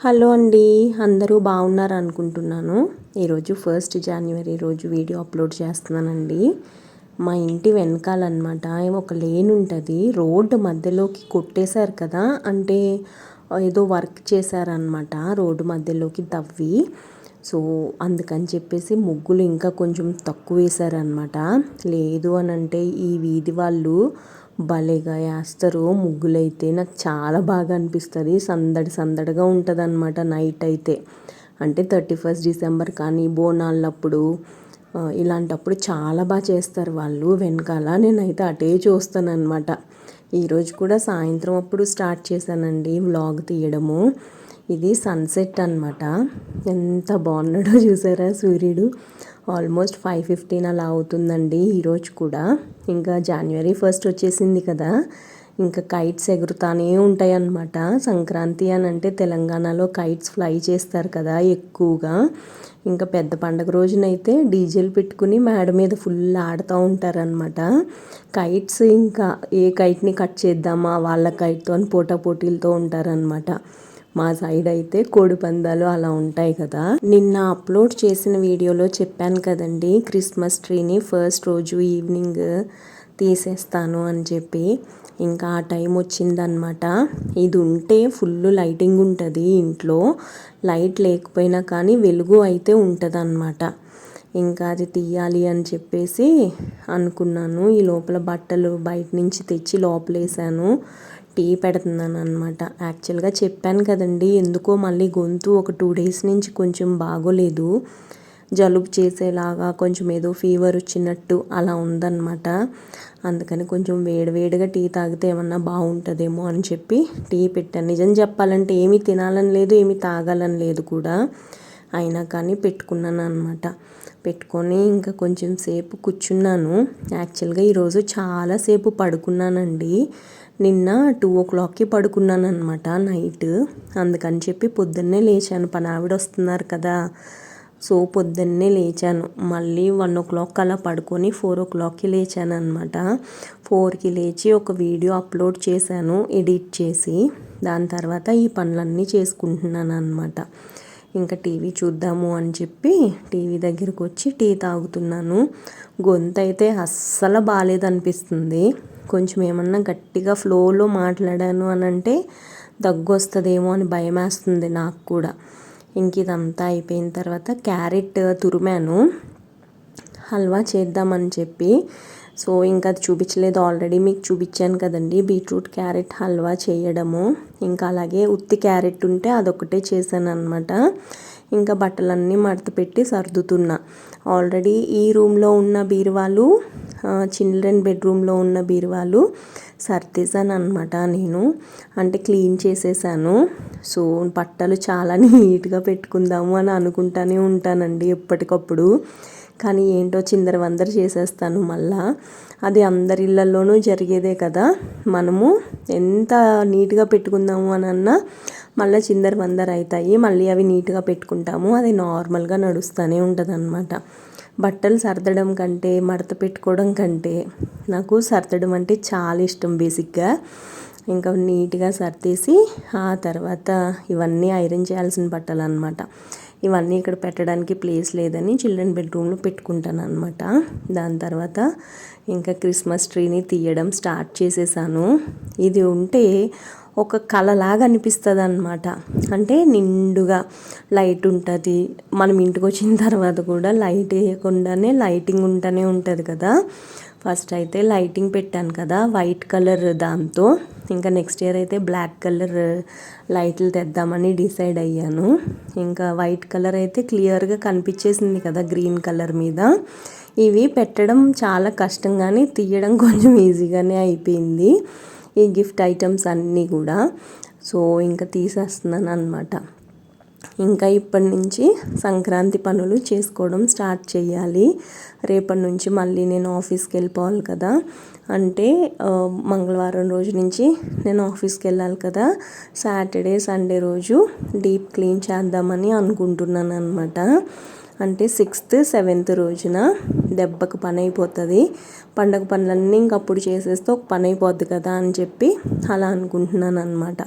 Hello అండి అందరూ బాగున్నారు అనుకుంటున్నాను ఈరోజు ఫస్ట్ జనవరి రోజు వీడియో అప్లోడ్ చేస్తున్నానండి. మా ఇంటి వెనకాలన్నమాట ఒక లేన్ ఉంటుంది. రోడ్డు మధ్యలోకి కొట్టేశారు కదా అంటే ఏదో వర్క్ చేశారనమాట రోడ్డు మధ్యలోకి తవ్వి. సో అందుకని చెప్పేసి ముగ్గులు ఇంకా కొంచెం తక్కువ వేశారనమాట లేదు అని అంటే ఈ వీధి వాళ్ళు భలేగా వేస్తారు ముగ్గులైతే నాకు చాలా బాగా అనిపిస్తుంది. సందడి సందడిగా ఉంటుంది అనమాట నైట్ అయితే. అంటే థర్టీ ఫస్ట్ డిసెంబర్ కానీ బోనాలప్పుడు ఇలాంటప్పుడు చాలా బాగా చేస్తారు వాళ్ళు. వెనకాల నేనైతే అటే చూస్తాను అనమాట ఈరోజు కూడా సాయంత్రం అప్పుడు స్టార్ట్ చేశానండి వ్లాగ్ తీయడము. ఇది సన్సెట్ అనమాట ఎంత బాగున్నాడో చూసారా సూర్యుడు? ఆల్మోస్ట్ ఫైవ్ ఫిఫ్టీన్ అలా అవుతుందండి ఈరోజు కూడా. ఇంకా జనవరి ఫస్ట్ వచ్చేసింది కదా. ఇంకా కైట్స్ ఎగురుతానే ఉంటాయి అన్నమాట. సంక్రాంతి అని అంటే తెలంగాణలో కైట్స్ ఫ్లై చేస్తారు కదా ఎక్కువగా. ఇంకా పెద్ద పండగ రోజునైతే డీజేలు పెట్టుకుని మేడ మీద ఫుల్ ఆడుతూ ఉంటారనమాట కైట్స్ ఇంకా ఏ కైట్ని కట్ చేద్దామా? వాళ్ళ కైట్తో అని పోటా పోటీలతో ఉంటారనమాట మా సైడ్ అయితే కోడి పందాలు అలా ఉంటాయి కదా. నిన్న అప్లోడ్ చేసిన వీడియోలో చెప్పాను కదండి క్రిస్మస్ ట్రీని ఫస్ట్ రోజు ఈవినింగ్ తీసేస్తాను అని చెప్పి. ఇంకా ఆ టైం వచ్చిందనమాట ఇది ఉంటే ఫుల్ లైటింగ్ ఉంటుంది ఇంట్లో. లైట్ లేకపోయినా కానీ వెలుగు అయితే ఉంటుంది అనమాట ఇంకా అది తీయాలి అని చెప్పేసి అనుకున్నాను. ఈ లోపల బట్టలు బయట నుంచి తెచ్చి లోపలేసాను. టీ పెడుతున్నాను అనమాట యాక్చువల్గా చెప్పాను కదండి ఎందుకో మళ్ళీ గొంతు ఒక టూ డేస్ నుంచి కొంచెం బాగోలేదు. జలుబు చేసేలాగా కొంచెం ఏదో ఫీవర్ వచ్చినట్టు అలా ఉందన్నమాట. అందుకని కొంచెం వేడివేడిగా టీ తాగితే ఏమన్నా బాగుంటుందేమో అని చెప్పి టీ పెట్టాను. నిజం చెప్పాలంటే ఏమీ తినాలని లేదు ఏమీ తాగాలని లేదు కూడా. అయినా కానీ పెట్టుకున్నాను అనమాట పెట్టుకొని ఇంకా కొంచెం సేపు కూర్చున్నాను. యాక్చువల్గా ఈరోజు చాలాసేపు పడుకున్నానండి. నిన్న టూ ఓ క్లాక్కి పడుకున్నాను అనమాట నైట్ అందుకని చెప్పి పొద్దున్నే లేచాను. పని ఆవిడ వస్తున్నారు కదా. సో పొద్దున్నే లేచాను. మళ్ళీ వన్ ఓ క్లాక్ అలా పడుకొని ఫోర్ ఓ క్లాక్కి లేచాను అనమాట ఫోర్కి లేచి ఒక వీడియో అప్లోడ్ చేశాను ఎడిట్ చేసి. దాని తర్వాత ఈ పనులన్నీ చేసుకుంటున్నాను అనమాట ఇంకా టీవీ చూద్దాము అని చెప్పి టీవీ దగ్గరకు వచ్చి టీ తాగుతున్నాను. గొంతు అయితే అస్సలు బాగాలేదనిపిస్తుంది కొంచెం ఏమన్నా గట్టిగా ఫ్లోలో మాట్లాడాను అని అంటే దగ్గు వస్తుందేమో అని భయం వేస్తుంది నాకు కూడా. ఇంక ఇదంతా అయిపోయిన తర్వాత క్యారెట్ తురిమాను. హల్వా చేద్దామని చెప్పి. సో ఇంకా అది చూపించలేదు. ఆల్రెడీ మీకు చూపించాను కదండి. బీట్రూట్ క్యారెట్ హల్వా చేయడము. ఇంకా అలాగే ఉత్తి క్యారెట్ ఉంటే అదొకటే చేశాను అనమాట ఇంకా బట్టలన్నీ మడత పెట్టి సర్దుతున్నా. ఆల్రెడీ ఈ రూమ్లో ఉన్న బీరువాలు చిల్డ్రన్ బెడ్రూమ్లో ఉన్న బీరువాలు సర్దేశాను అనమాట నేను. అంటే క్లీన్ చేసేసాను సో బట్టలు చాలా నీట్గా పెట్టుకుందాము అని అనుకుంటానే ఉంటానండి ఎప్పటికప్పుడు. కానీ ఏంటో చిందర వందర చేసేస్తాను మళ్ళా. అది అందరి ఇళ్ళల్లోనూ జరిగేదే కదా. మనము ఎంత నీట్గా పెట్టుకుందాము అని అన్నా మళ్ళీ చిందర వందర అవుతాయి మళ్ళీ అవి నీట్గా పెట్టుకుంటాము. అది నార్మల్గా నడుస్తూనే ఉంటుంది అనమాట బట్టలు సర్దడం కంటే మడత పెట్టుకోవడం కంటే నాకు సర్దడం అంటే చాలా ఇష్టం బేసిక్గా. ఇంకా నీట్గా సర్దేసి ఆ తర్వాత ఇవన్నీ ఐరన్ చేయాల్సిన బట్టలు అనమాట ఇవన్నీ ఇక్కడ పెట్టడానికి ప్లేస్ లేదని చిల్డ్రన్ బెడ్రూమ్లో పెట్టుకుంటాను అనమాట దాని తర్వాత ఇంకా క్రిస్మస్ ట్రీని తీయడం స్టార్ట్ చేసేసాను. ఇది ఉంటే ఒక కళలాగా అనిపిస్తుంది అనమాట అంటే నిండుగా లైట్ ఉంటుంది. మనం ఇంటికి వచ్చిన తర్వాత కూడా లైట్ వేయకుండానే లైటింగ్ ఉంటూనే ఉంటుంది కదా. ఫస్ట్ అయితే లైటింగ్ పెట్టాను కదా వైట్ కలర్ దాంతో. ఇంకా నెక్స్ట్ ఇయర్ అయితే బ్లాక్ కలర్ లైట్లు తెద్దామని డిసైడ్ అయ్యాను. ఇంకా వైట్ కలర్ అయితే క్లియర్గా కనిపించేసింది కదా గ్రీన్ కలర్ మీద. ఇవి పెట్టడం చాలా కష్టం కానీ తీయడం కొంచెం ఈజీగానే అయిపోయింది. ఈ గిఫ్ట్ ఐటమ్స్ అన్నీ కూడా. సో ఇంకా తీసేస్తున్నాను అనమాట ఇంకా ఇప్పటి నుంచి సంక్రాంతి పనులు చేసుకోవడం స్టార్ట్ చేయాలి. రేపటి నుంచి మళ్ళీ నేను ఆఫీస్కి వెళ్ళిపోవాలి కదా. అంటే మంగళవారం రోజు నుంచి నేను ఆఫీస్కి వెళ్ళాలి కదా. సాటర్డే సండే రోజు డీప్ క్లీన్ చేద్దామని అనుకుంటున్నాను అనమాట అంటే సిక్స్త్ సెవెంత్ రోజున దెబ్బకు పని అయిపోతుంది. పండగ పనులన్నీ ఇంకప్పుడు చేసేస్తే ఒక పని అయిపోద్ది కదా అని చెప్పి అలా అనుకుంటున్నాను అనమాట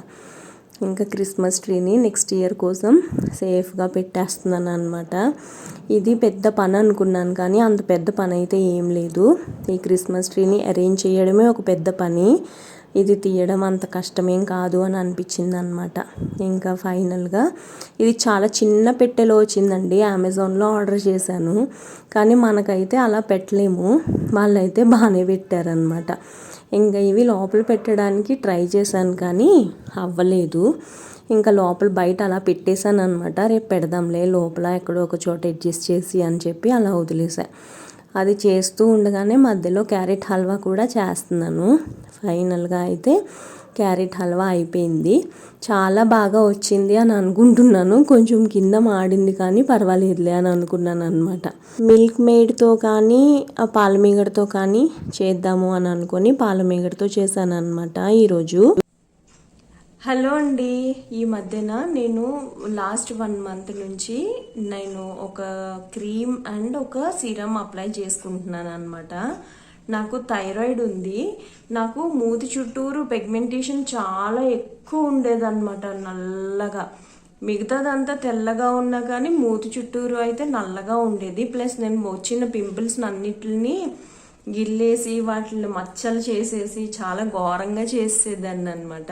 ఇంకా క్రిస్మస్ ట్రీని నెక్స్ట్ ఇయర్ కోసం సేఫ్గా పెట్టేస్తున్నాను అనమాట ఇది పెద్ద పని అనుకున్నాను కానీ అంత పెద్ద పని అయితే ఏం లేదు. ఈ క్రిస్మస్ ట్రీని అరేంజ్ చేయడమే ఒక పెద్ద పని. ఇది తీయడం అంత కష్టమేం కాదు అని అనిపించింది అనమాట ఇంకా ఫైనల్గా ఇది చాలా చిన్న పెట్టెలో వచ్చిందండి. అమెజాన్లో ఆర్డర్ చేశాను. కానీ మనకైతే అలా పెట్టలేము. వాళ్ళైతే బాగానే పెట్టారనమాట ఇంకా ఇవి లోపల పెట్టడానికి ట్రై చేశాను కానీ అవ్వలేదు. ఇంకా లోపల బయట అలా పెట్టేశాను అనమాట రేపు పెడదాంలే లోపల ఎక్కడో ఒక చోట అడ్జస్ట్ చేసి అని చెప్పి అలా వదిలేసా. అది చేస్తూ ఉండగానే మధ్యలో క్యారెట్ హల్వా కూడా చేస్తున్నాను. ఫైనల్గా అయితే క్యారెట్ హల్వా అయిపోయింది. చాలా బాగా వచ్చింది అని అనుకుంటున్నాను. కొంచెం కింద మాడింది కానీ పర్వాలేదులే అని అనుకున్నాను అనమాట మిల్క్ మేడ్తో కానీ ఆ పాలమీగడతో కానీ చేద్దాము అని అనుకొని పాలమీగడతో చేశాను అనమాట ఈరోజు. హలో అండి. ఈ మధ్యన నేను లాస్ట్ వన్ మంత్ నుంచి నేను ఒక క్రీమ్ అండ్ ఒక సీరం అప్లై చేసుకుంటున్నాను అనమాట నాకు థైరాయిడ్ ఉంది. నాకు మూతి చుట్టూరు పెగ్మెంటేషన్ చాలా ఎక్కువ ఉండేదన్నమాట నల్లగా. మిగతాదంతా తెల్లగా ఉన్నా కానీ మూతి చుట్టూరు అయితే నల్లగా ఉండేది. ప్లస్ నేను వచ్చిన పింపుల్స్ అన్నిటిని గిల్లేసి వాటిని మచ్చలు చేసేసి చాలా ఘోరంగా చేసేదాన్ని అనమాట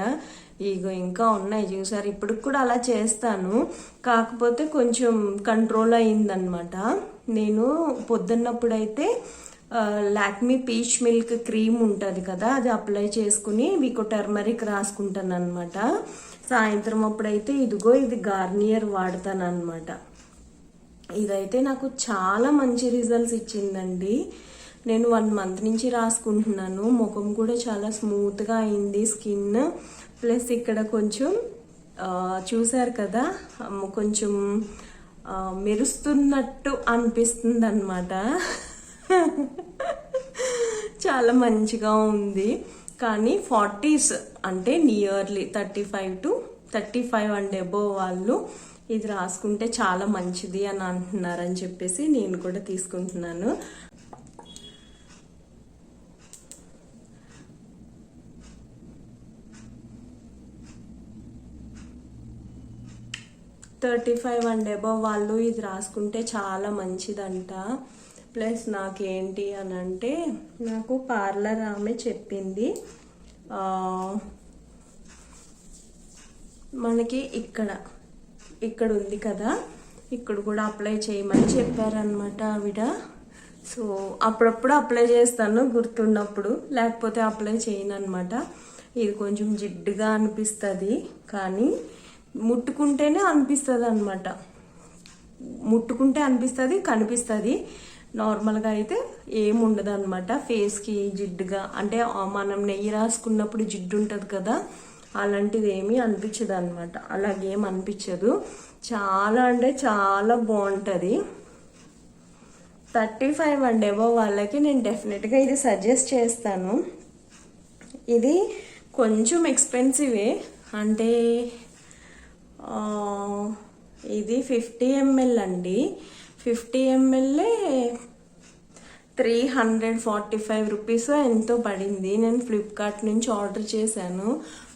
ఇగో ఇంకా ఉన్నాయి చూసారు? ఇప్పుడు కూడా అలా చేస్తాను. కాకపోతే కొంచెం కంట్రోల్ అయిందనమాట నేను పొద్దున్నప్పుడైతే లాక్మీ పీచ్ మిల్క్ క్రీమ్ ఉంటుంది కదా అది అప్లై చేసుకుని మీకు టర్మరిక్ రాసుకుంటాను అనమాట సాయంత్రం అప్పుడైతే ఇదిగో ఇది గార్నియర్ వాడతాను అనమాట ఇదైతే నాకు చాలా మంచి రిజల్ట్స్ ఇచ్చిందండి. నేను వన్ మంత్ నుంచి రాసుకుంటున్నాను. ముఖం కూడా చాలా స్మూత్గా అయింది స్కిన్. ప్లస్ ఇక్కడ కొంచెం చూశారు కదా కొంచెం మెరుస్తున్నట్టు అనిపిస్తుంది అనమాట చాలా మంచిగా ఉంది. కానీ ఫార్టీస్ అంటే nearly thirty five to thirty five and above వాళ్ళు ఇది రాసుకుంటే చాలా మంచిది అని అంటున్నారని చెప్పేసి నేను కూడా తీసుకుంటున్నాను. థర్టీ ఫైవ్ అండ్ అబవ్ వాళ్ళు ఇది రాసుకుంటే చాలా మంచిదంట. ప్లస్ నాకేంటి అని అంటే నాకు పార్లర్ ఆమె చెప్పింది మనకి ఇక్కడ ఇక్కడ ఉంది కదా ఇక్కడ కూడా అప్లై చేయమని చెప్పారనమాట ఆవిడ. సో అప్పుడప్పుడు అప్లై చేస్తాను గుర్తున్నప్పుడు లేకపోతే అప్లై చేయను అనమాట ఇది కొంచెం జిడ్డుగా అనిపిస్తుంది కానీ ముట్టుకుంటేనే అనిపిస్తుంది అనమాట ముట్టుకుంటే అనిపిస్తుంది కనిపిస్తుంది నార్మల్గా అయితే ఏముండదు అనమాట ఫేస్కి జిడ్డుగా అంటే మనం నెయ్యి రాసుకున్నప్పుడు జిడ్డు ఉంటుంది కదా అలాంటిది ఏమీ అనిపించదు అనమాట అలాగేం అనిపించదు. చాలా అంటే చాలా బాగుంటుంది థర్టీ ఫైవ్ అండ్ ఎబో వాళ్ళకి నేను డెఫినెట్గా ఇది సజెస్ట్ చేస్తాను. ఇది కొంచెం ఎక్స్పెన్సివే అంటే ఇది ఫిఫ్టీ ఎంఎల్ అండి. Fifty MLA three hundred forty five rupees ఎంతో పడింది. నేను ఫ్లిప్కార్ట్ నుంచి ఆర్డర్ చేశాను.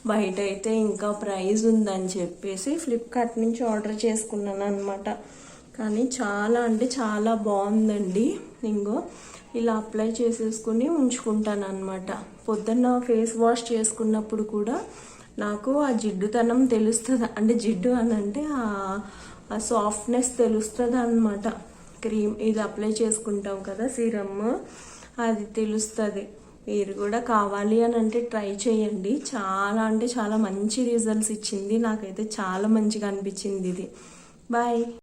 బయట అయితే ఇంకా ప్రైస్ ఉందని చెప్పేసి ఫ్లిప్కార్ట్ నుంచి ఆర్డర్ చేసుకున్నాను అనమాట కానీ చాలా అంటే చాలా బాగుందండి. ఇంకో ఇలా అప్లై చేసేసుకుని ఉంచుకుంటాను అనమాట పొద్దున్న ఫేస్ వాష్ చేసుకున్నప్పుడు కూడా నాకు ఆ జిడ్డుతనం తెలుస్తుంది. అంటే జిడ్డు అని అంటే ఆ సాఫ్ట్నెస్ తెలుస్తుంది అనమాట క్రీమ్ ఇది అప్లై చేసుకుంటాం కదా సీరమ్. అది తెలుస్తుంది. మీరు కూడా కావాలి అని అంటే ట్రై చేయండి. చాలా అంటే చాలా మంచి రిజల్ట్స్ ఇచ్చింది. నాకైతే చాలా మంచిగా అనిపించింది ఇది. బాయ్.